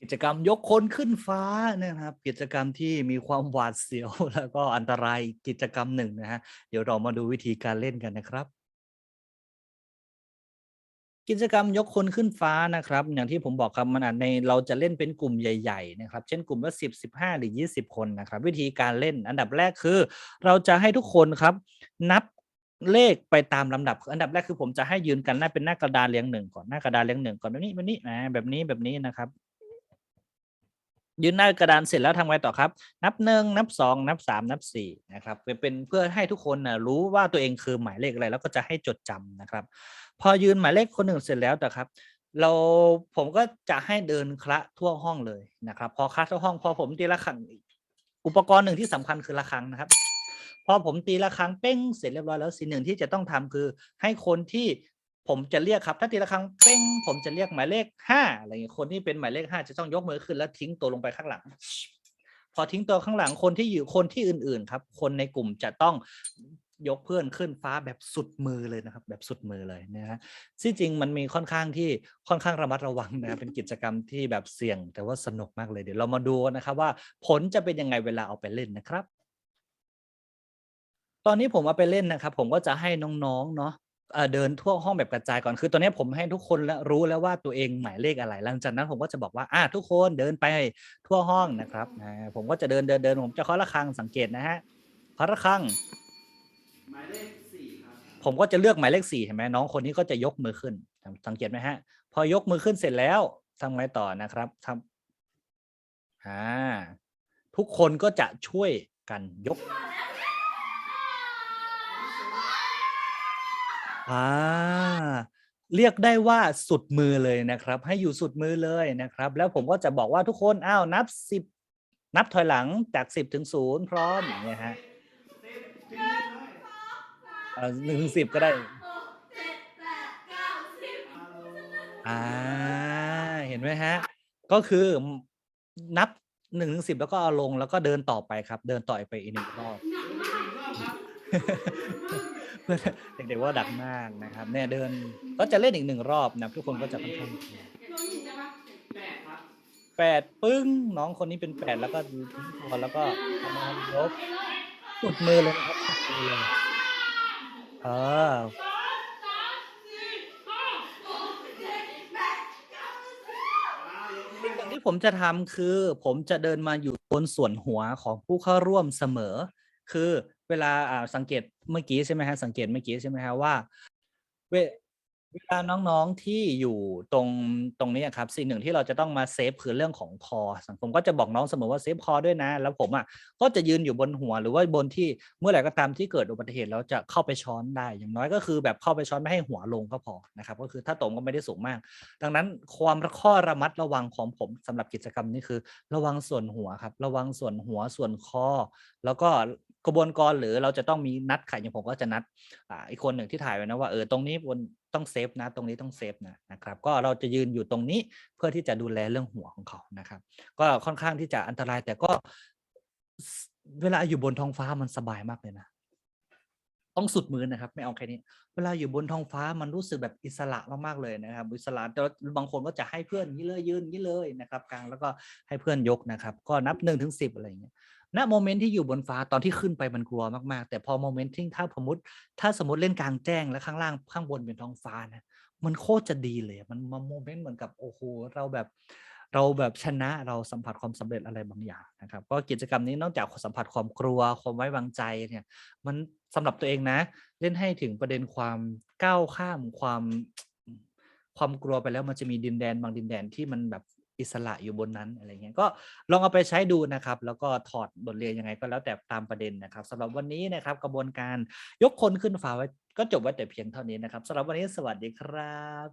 กิจกรรมยกคนขึ้นฟ้านะครับ กิจกรรมที่มีความหวาดเสียว แล้วก็อันตรายกิจกรรมหนึ่งนะฮะเดี๋ยวเรามาดูวิธีการเล่นกันนะครับ กิจกรรมยกคนขึ้นฟ้านะครับ อย่างที่ผมบอกครับมันอาจในเราจะเล่นเป็นกลุ่มใหญ่ๆนะครับ เช่นกลุ่มละสิบสิบห้าหรือยี่สิบคนนะครับ วิธีการเล่นอันดับแรกคือ เราจะให้ทุกคนครับ นับเลขไปตามลำดับ อันดับแรกคือผมจะให้ยืนกันหน้าเป็นหน้ากระดานเรียงหนึ่งก่อนหน้ากระดานเรียงหนึ่งก่อนแบบนี้แบบนี้อ่าแบบนี้แบบนี้นะครับ ยืนหน้ากระดานเสร็จแล้วทำไงต่อครับ นับหนึ่งนับสองนับสามนับสี่นะครับเป็นเพื่อให้ทุกคนนะรู้ว่าตัวเองคือหมายเลขอะไร แล้วก็จะให้จดจำนะครับ พอยืนหมายเลขคนหนึ่งเสร็จแล้วแต่ครับ เราผมก็จะให้เดินคละทั่วห้องเลยนะครับ พอคละทั่วห้อง พอผมตีละครั้งอุปกรณ์หนึ่งที่สำคัญคือระฆังนะครับ พอผมตีระฆังเป้งเสร็จเรียบร้อยแล้วสิ่งหนึ่งที่จะต้องทำคือ ให้คนที่ ผมจะเรียกครับ ถ้าตีระฆังเป้งผมจะเรียกหมายเลขห้าอะไรอย่างเงี้ยคนที่เป็นหมายเลขห้าจะต้องยกมือขึ้นแล้วทิ้งตัวลงไปข้างหลัง พอทิ้งตัวข้างหลังคนที่อยู่คนที่อื่นๆ ครับ คนในกลุ่มจะต้องยกเพื่อนขึ้นฟ้าแบบสุดมือเลยนะครับ แบบสุดมือเลยนะฮะที่จริงมันมีค่อนข้างที่ค่อนข้างระมัดระวังนะเป็นกิจกรรมที่แบบเสี่ยง แต่ว่าสนุกมากเลยเดี๋ยวเรามาดูนะครับว่าผลจะเป็นยังไงเวลาเอาไปเล่นนะครับ ตอนนี้ผมเอาไปเล่นนะครับ ผมก็จะให้น้องๆเนาะ เอ่อเดินทั่วห้องแบบกระจายก่อนคือตอนนี้ผมให้ทุกคนแล้วรู้แล้วว่าตัวเองหมายเลขอะไร หลังจากนั้นผมก็จะบอกว่าอ่าทุกคนเดินไปทั่วห้องนะครับอ่าผมก็จะเดินเดินเดินผมจะเคาะระฆังสังเกตนะฮะเคาะระฆังหมายเลขสี่ครับผมก็จะเลือกหมายเลขสี่เห็นไหมน้องคนนี้ก็จะยกมือขึ้น สังสังเกตไหมฮะ พอยกมือขึ้นเสร็จแล้วทำไงต่อนะครับทำอ่าทุกคนก็จะช่วยกันยก อ่า เรียกได้ว่าสุดมือเลยนะครับ ให้อยู่สุดมือเลยนะครับ แล้วผมก็จะบอกว่าทุกคนอ้าวนับสิบนับถอยหลังจากสิบถึงศูนย์พร้อมอย่างเงี้ยฮะหนึ่งถึงสิบก็ได้ อ่า เห็นไหมฮะ ก็คือนับหนึ่งถึงสิบแล้วก็เอาลงแล้วก็เดินต่อไปครับ เดินต่อไปอีกหนึ่งรอบ เด็กๆว่าดักมากนะครับเนี่ยเดินก็จะเล่นอีกหนึ่งรอบนะทุกคนก็จะค่อนข้างรวมถึงจะว่าแปดครับแปดปึ้งน้องคนนี้เป็นแปดแล้วก็ทิ้งตัวแล้วก็ทำงานยกสุดมือเลยครับมือเลยเออสองสามสี่ห้าหกเจ็ดแปดเก้าสิบอ้าวยกมืสิ่องหนึ่งที่ผมจะทำคือ ผมจะเดินมาอยู่บนส่วนหัวของผู้เข้าร่วมเสมอ คือ เวลาอ่าสังเกตเมื่อกี้ใช่ไหมฮะสังเกตเมื่อกี้ใช่ไหมฮะว่าเวเวลาน้องๆที่อยู่ตรงตรงนี้อะครับสิ่งหนึ่งที่เราจะต้องมาเซฟคือเรื่องของคอสังคมก็จะบอกน้องเสมอว่าเซฟคอด้วยนะ แล้วผมอะก็จะยืนอยู่บนหัวหรือว่าบนที่เมื่อไหร่ก็ตามที่เกิดอุบัติเหตุเราจะเข้าไปช้อนได้ อย่างน้อยก็คือแบบเข้าไปช้อนไม่ให้หัวลงก็พอนะครับก็คือถ้าตรงก็ไม่ได้สูงมาก ดังนั้นความข้อระมัดระวังของผมสำหรับกิจกรรมนี้คือ ระวังส่วนหัวครับ ระวังส่วนหัวส่วนคอ แล้วก็ กระบวนการหรือเราจะต้องมีนัดไข่อย่างผมก็จะนัดอ่าอีกคนหนึ่งที่ถ่ายไว้นะว่าเออตรงนี้บนต้องเซฟนะตรงนี้ต้องเซฟนะนะครับก็เราจะยืนอยู่ตรงนี้เพื่อที่จะดูแลเรื่องหัวของเขานะครับ ก็ค่อนข้างที่จะอันตรายแต่ก็เวลาอยู่บนท้องฟ้ามันสบายมากเลยนะ ต้องสุดมือนะครับ ไม่เอาแค่นี้ เวลาอยู่บนท้องฟ้ามันรู้สึกแบบอิสระมากๆเลยนะครับ อิสระแต่บางคนก็จะให้เพื่อนอย่นี้เลยยืนอย่งนี้เลยนะครับ กลางแล้วก็ให้เพื่อนยกนะครับ ก็นับหนึ่งถึงสิบอะไรอย่างเงี้ย ณโมเมนต์ที่อยู่บนฟ้าตอนที่ขึ้นไปมันกลัวมากๆ แต่พอโมเมนต์ที่ถ้าสมมติถ้าสมมติเล่นกลางแจ้งแล้วข้างล่างข้างบนเป็นท้องฟ้านะมันโคตรจะดีเลย มันมันโมเมนต์เหมือนกับโอ้โหเราแบบเราแบบชนะเราสัมผัสความสำเร็จอะไรบางอย่างนะครับก็กิจกรรมนี้นอกจากสัมผัสความกลัวความไว้วางใจเนี่ยมันสำหรับตัวเองนะ เล่นให้ถึงประเด็นความก้าวข้ามความความกลัวไปแล้วมันจะมีดินแดนบางดินแดนที่มันแบบ อิสระอยู่บนนั้นอะไรเงี้ยก็ลองเอาไปใช้ดูนะครับ แล้วก็ถอดบทเรียนยังไงก็แล้วแต่ตามประเด็นนะครับสำหรับวันนี้นะครับกระบวนการยกคนขึ้นฟ้าไว้ก็จบไว้แต่เพียงเท่านี้นะครับสำหรับวันนี้สวัสดีครับ